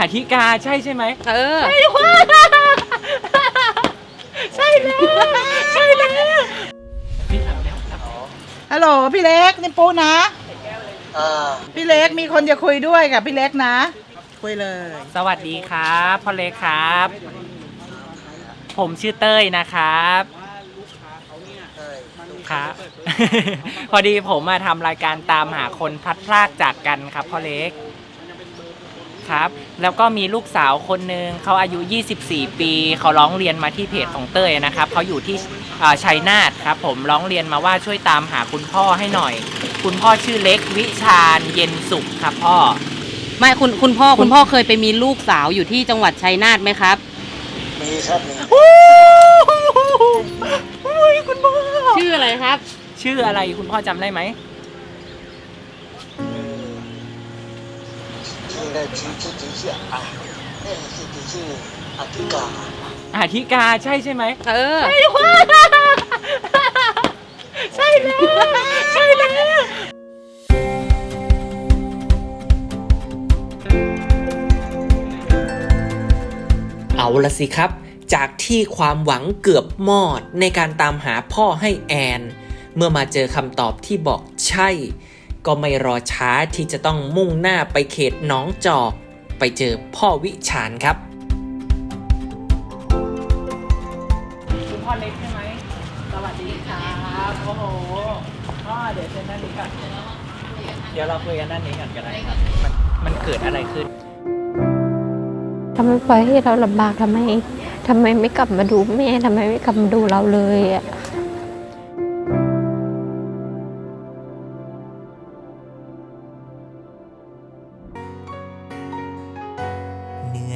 อาธิกาใช่ใช่ไหมเออ ใช่แล้วใช่แล้วพี่เอาแล้วฮัลโหลพี่เล็กนี่ปูนะพี่เล็กมีคนจะคุยด้วยกับพี่เล็กนะ คุยเลย สวัสดีครับพ่อเล็กครับ ผมชื่อเต้ยนะครับ ครับ พอดีผมมาทำรายการตามหาคนพลัดพรากจากกันครับพ่อเล็ก ครับ แล้วก็มีลูกสาวคนหนึ่งเขาอายุ 24 ปีเขาร้องเรียนมาที่เพจของเต้ยนะครับเขาอยู่ที่อ่าชัยนาทครับผมร้องเรียนมาว่าช่วยตามหาคุณพ่อให้หน่อย คุณพ่อชื่อเล็กวิชาญเย็นสุขครับพ่อ ไม่คุณคุณพ่อคุณพ่อเคยไปมีลูกสาวอยู่ที่จังหวัดชัยนาทไหมครับมีครับมีโอ้ยคุณพ่อชื่ออะไรครับ ชื่ออะไรคุณพ่อจำได้ไหม ชื่อชื่อชื่อชื่ออะเอ้ยชื่อชื่อชื่ออธิกาอาธิกาใช่ใช่ไหมเออใช่แล้ว ใช่แล้ว เอาละสิครับ จากที่ความหวังเกือบมอดในการตามหาพ่อให้แอน เมื่อมาเจอคำตอบที่บอกใช่ ก็ไม่รอช้าที่จะต้องมุ่งหน้าไปเขตหน้องจอก ไปเจอพ่อวิชาญครับคุณพ่อเล็กใช่ไหมสวัสดีครับโอ้โหพ่อเดี๋ยวเชิญด้านนี้ก่อนเดี๋ยวเราคุยกันด้านนี้ก่อนก็ได้ครับมันมันเกิดอะไรขึ้นทำไมปล่อยให้เราลำบากทำไมทำไมไม่กลับมาดูแม่ทำไมไม่กลับมาดูเราเลยอะ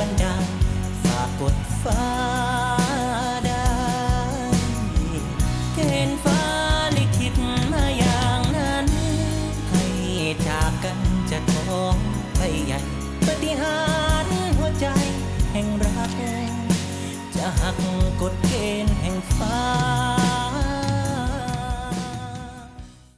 บันดาฝากกดฟ้าได้เกณฟ้าลิขิตมาอย่างนั้น ให้จากกันจะท้องไปใหญ่ปฏิหารหัวใจแห่งรัก จะหักกฎเกณฑ์แห่งฟ้า